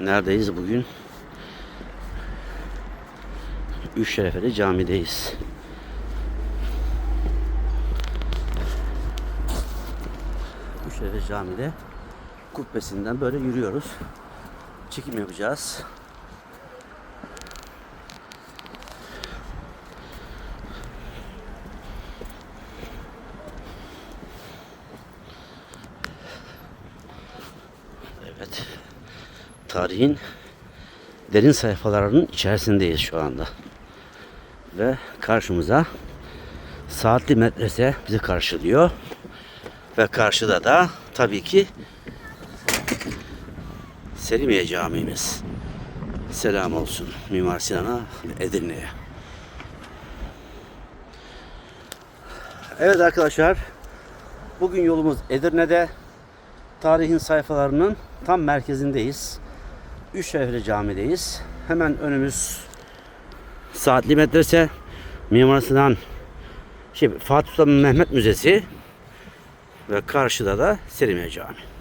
Neredeyiz bugün? Üç Şerefeli camideyiz. Üç Şerefeli camide kubbesinden böyle yürüyoruz. Çekim yapacağız. Evet. Tarihin derin sayfalarının içerisindeyiz şu anda. Ve karşımıza Saatli Medrese bizi karşılıyor. Ve karşıda da tabii ki Selimiye Camimiz. Selam olsun Mimar Sinan'a Edirne'ye. Evet arkadaşlar. Bugün yolumuz Edirne'de. Tarihin sayfalarının tam merkezindeyiz. Üç Şehri Cami'deyiz. Hemen önümüz Saatli Medrese, Mimar Sinan şey, Fatih Sultan Mehmet Müzesi ve karşıda da Selimiye Camii.